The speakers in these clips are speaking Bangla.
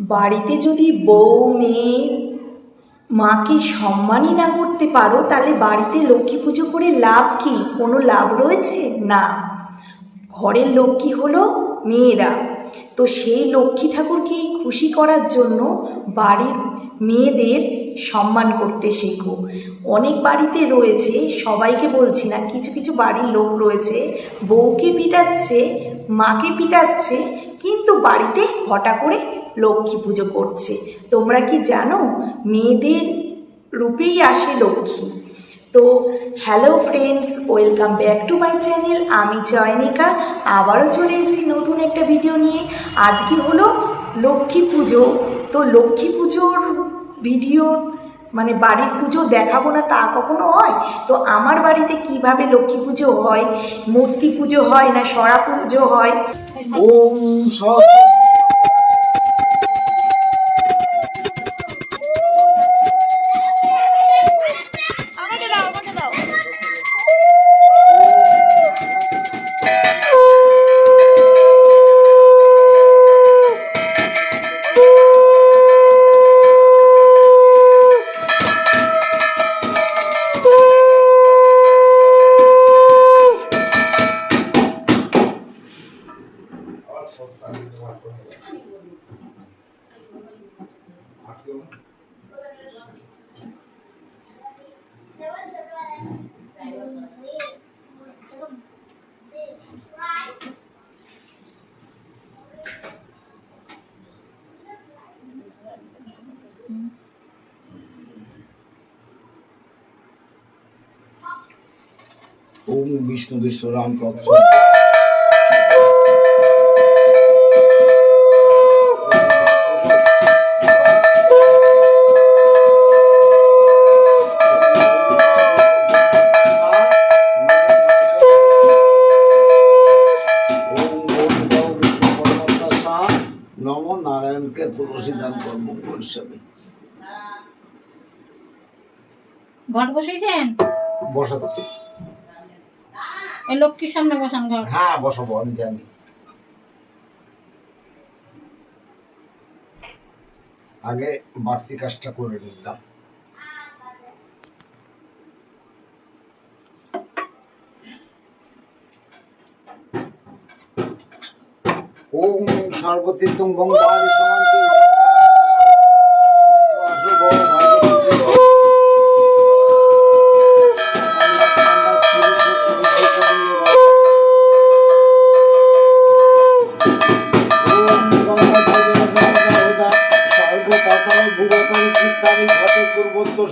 বাড়িতে যদি বউ, মেয়ে, মাকে সম্মানই না করতে পারো, তাহলে বাড়িতে লক্ষ্মী পুজো করে লাভ কি? কোনো লাভ রয়েছে? না। ঘরের লক্ষ্মী হলো মেয়েরা। তো সেই লক্ষ্মী ঠাকুরকে খুশি করার জন্য বাড়ির মেয়েদের সম্মান করতে শেখো। অনেক বাড়িতে রয়েছে, সবাইকে বলছি না, কিছু কিছু বাড়ির লোক রয়েছে, বউকে পিটাচ্ছে, মাকে পিটাচ্ছে, কিন্তু বাড়িতে ঘটা করে লক্ষ্মী পুজো করছে। তোমরা কি জানো? মেয়েদের রূপেই আসে লক্ষ্মী। তো hello friends welcome back to my channel আমি চয়নিকা আবারও চলে এসেছি নতুন একটা ভিডিও নিয়ে। আজকে হলো লক্ষ্মী পুজো। তো লক্ষ্মী পুজোর ভিডিও মানে বাড়ির পুজো দেখাবো না তা কখনো হয়? তো আমার বাড়িতে কীভাবে লক্ষ্মী পুজো হয়? মূর্তি পুজো হয় না, সরা পুজো হয়? ওম বিষ্ণু বিষ্ণু রাম তৎস। নম নারায়ণকে তুলসী দান পরিষেবে ঘট বসেছেন বসাচ্ছি। ওই লক্ষ্মীর সামনে বসান ঘর। হ্যাঁ বসাবো, আমি জানি। আগে বাড়তি কাজটা করে নিলাম। ওম সর্বতীর্থং বঙ্গালী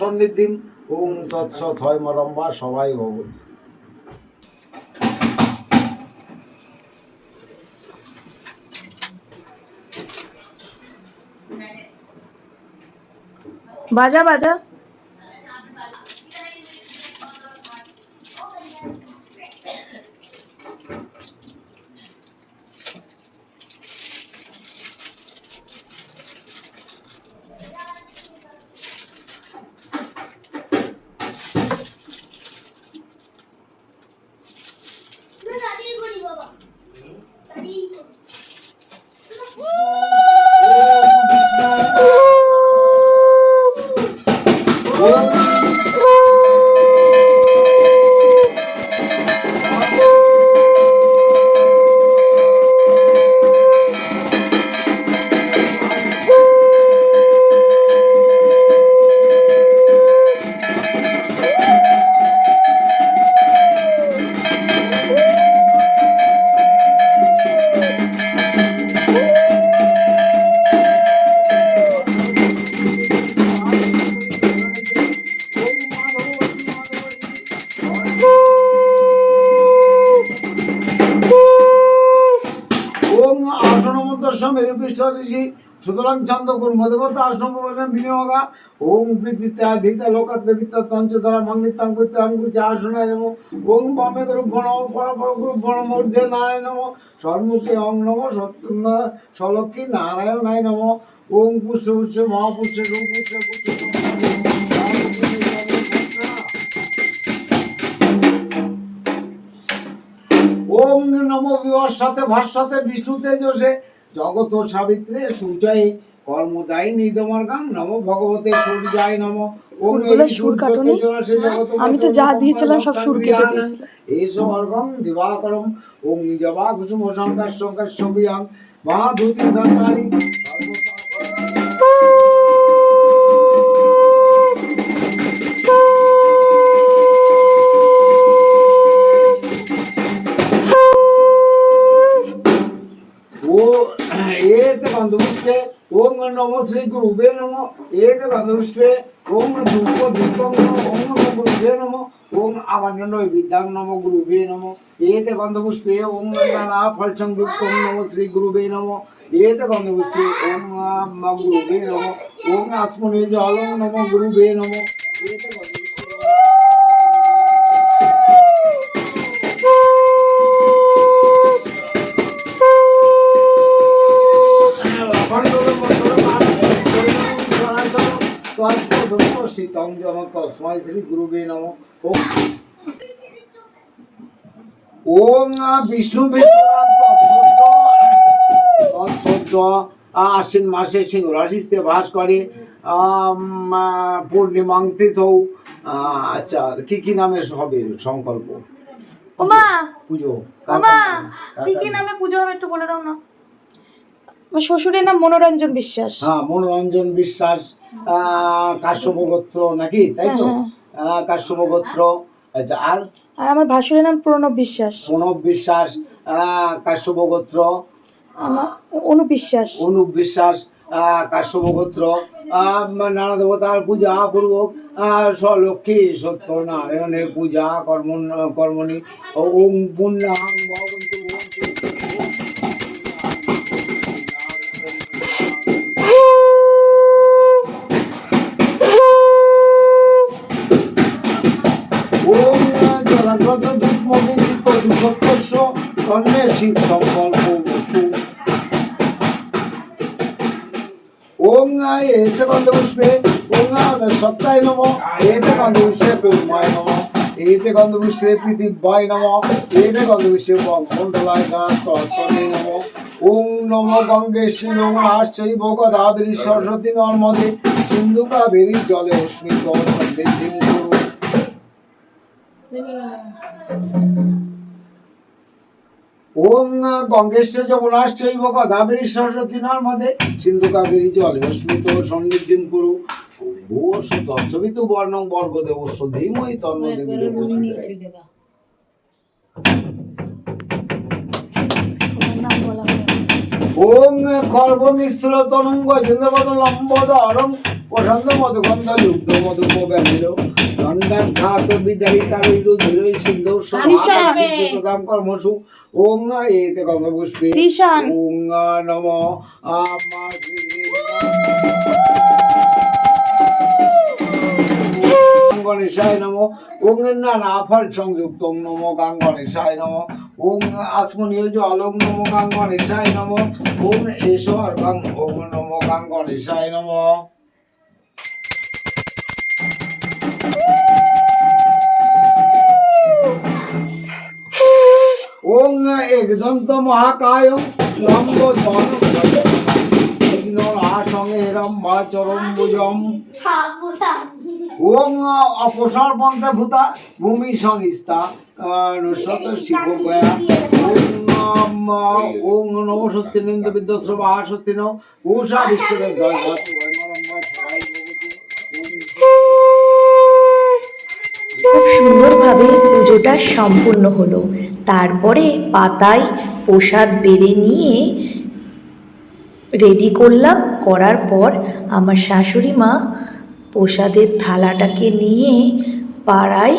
সন্নিধিম ওম তৎসৎ হয় মরম্বা সবাই ভবত। বাজা বাজা। ঋষি সুতরাং ছন্দ কুর্ম দেবতা আসন বিনিয়োগা, ওং প্রীতিতে আধিতা লোকাত্ম বিত্তা তঞ্চধরা আসনায় নম। ওং বামে গুরু গণ গুরু গণ নম। স্বর্মুখে অং নম সলক্ষী নারায়ণায় নম। ওং পুষ্য পুষ্য মহাপুষ্য রূপুষ্য পুষ্য ওম নম বিবর সাথে ভাস্বতে বিষ্ণু তেজসে জগত সাবিত্রে সূর্যয়ে কর্মদায়িনী তোমার গান নম ভগবতে সূর্যায় নম সুর কাটুনি? আমি তো যা দিয়েছিলাম সব সুর কেটে দিয়েছিলাম। এই স্বর্গম দিবাকরম ওং নিজবা কুসুম সংকার সংকার সবিয়াং মহাধুতি দন্তানি ও এতে গন্ধপুষ্পে ওং নম শ্রী গুরুবে নম এতে গন্ধপুষ্পে ওং ধূপ দীপং নম ওং নম গুরুবে নম ওং আমান্য নৈবিদ্যাং নম গুরুবে নম এতে গন্ধপুষ্পে ওং নানা ফল সংযুক্ত ওং নম শ্রী গুরুবে নম এতে গন্ধপুষ্পে ওং আম গুরুবে নম ওং আসমনে জলং নম গুরুবে নম এতে শীতং জন তস্মাই শ্রী গুরুবে নম। ওম। বিষ্ণু বিষ্ণুরাম আশ্বিন মাসে সিংহ রাশিতে বাস করে। তিথৌ আচ্ছা কি কি নামে হবে সংকল্প? পুজো কি কি নামে পুজো হবে একটু বলে দাও না। শ্বশুরের নাম মনোরঞ্জন বিশ্বাস। হ্যাঁ মনোরঞ্জন বিশ্বাস আহ, কাশ্যপ গোত্র নাকি তাই তো? হ্যাঁ, কাশ্যপ গোত্র আচ্ছা আর? আর আমার ভাসুরের নাম প্রণব বিশ্বাস। প্রণব বিশ্বাস আহ, কাশ্যপ গোত্র আমার অনু বিশ্বাস। অনুপ বিশ্বাস আহ, কাশ্যপ গোত্র আহ, নানা দেবতার পূজা আহ, স্বলক্ষ্মী সত্যনারায়ণের পূজা কর্ম কর্মণি ওম পুণ্যাং জলাগ্রত দুধমবিঞ্চিত দুঃসত্যস্য তন্মে শিব সংকল্প বস্তু। ওং এতে গন্ধপুষ্পে ওং সপ্তাহে নম এতে গন্ধপুষ্পে কুর্মায় নম এতে গন্ধপুষ্পে পৃথিব্যায় নম এতে গন্ধপুষ্পে মণ্ডলায় তর্পণে নম। ওং নম গঙ্গে শিলং আশ্চৈব গদাবরী সরস্বতী নর্মদে, সিন্ধু কাবেরী জলে অস্মিত সমৃদ্ধি কুরু ওং গঙ্গেশ্বর যমুনাশ্চৈব গদাবরী সরস্বতী নর্মদে সিন্ধু কাবেরী জলে অস্মিত সন্নিধিম কুরু। কুম্ভো দর্শবিত বর্ণং বর্গ দেব ধীমহি তন্ন দেবীর আমার নাম বলা হলো না। ওং খর্বমিশ্র তনুঙ্গ জিন্দ্রপদ লম্বদরং প্রসন্ন মধুগন্ধ লুব্ধ মধুপ ব্যামিল দণ্ডাঘাত বিদারি তারিরু ধীরই সিন্ধু তৃষা। প্রদাম কর্মসু। ওং এতে গন্ধপুষ্পে। ওং নম আমা গণেশায় নম। ওং নানা ফল সংযুক্ত নম গাং গণেশায় নম। ওং আসমনীয় জলং নম গাং গণেশায় নম। ওং এশ্বর গাং ওং নম গাং গণেশায় নম। ওং একদন্ত মহাকায় লম্ব ধন সঙ্গে রম্ভা চরম্বুজম। ওং অপসর পন্থা ভূতা ভূমি সংস্থা শত শিব গয়া। ওং স্বস্তি নিন্দ স্বস্তি ন খুব সুন্দরভাবে পুজোটা সম্পূর্ণ হলো। তারপরে পাতায় প্রসাদ বেড়ে নিয়ে রেডি করলাম। করার পর আমার শাশুড়ি মা প্রসাদের থালাটাকে নিয়ে পাড়ায়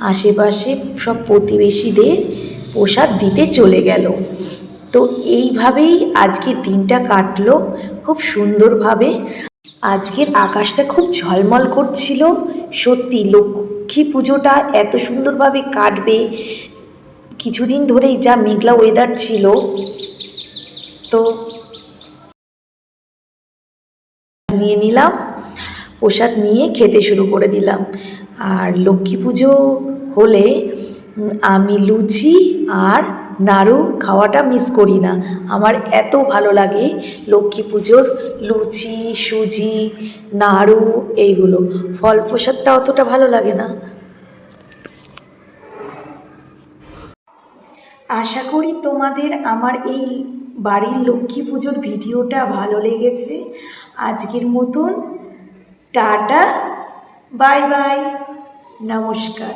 আশেপাশে সব প্রতিবেশীদের প্রসাদ দিতে চলে গেল। তো এইভাবেই আজকে দিনটা কাটলো খুব সুন্দরভাবে। আজকের আকাশটা খুব ঝলমল করছিল। সত্যি লক্ষ্মী পুজোটা এত সুন্দরভাবে কাটবে। কিছুদিন ধরেই যা মেঘলা ওয়েদার ছিল, তো নিয়ে নিলাম, প্রসাদ নিয়ে খেতে শুরু করে দিলাম। আর লক্ষ্মী পুজো হলে আমি লুচি আর নাড়ু খাওয়াটা মিস করি না। আমার এত ভালো লাগে লক্ষ্মী পুজোর লুচি, সুজি, নাড়ু, এইগুলো। ফল প্রসাদটা অতটা ভালো লাগে না। আশা করি তোমাদের আমার এই বাড়ির লক্ষ্মী পুজোর ভিডিওটা ভালো লেগেছে। আজকের মতন টাটা, বাই বাই, নমস্কার।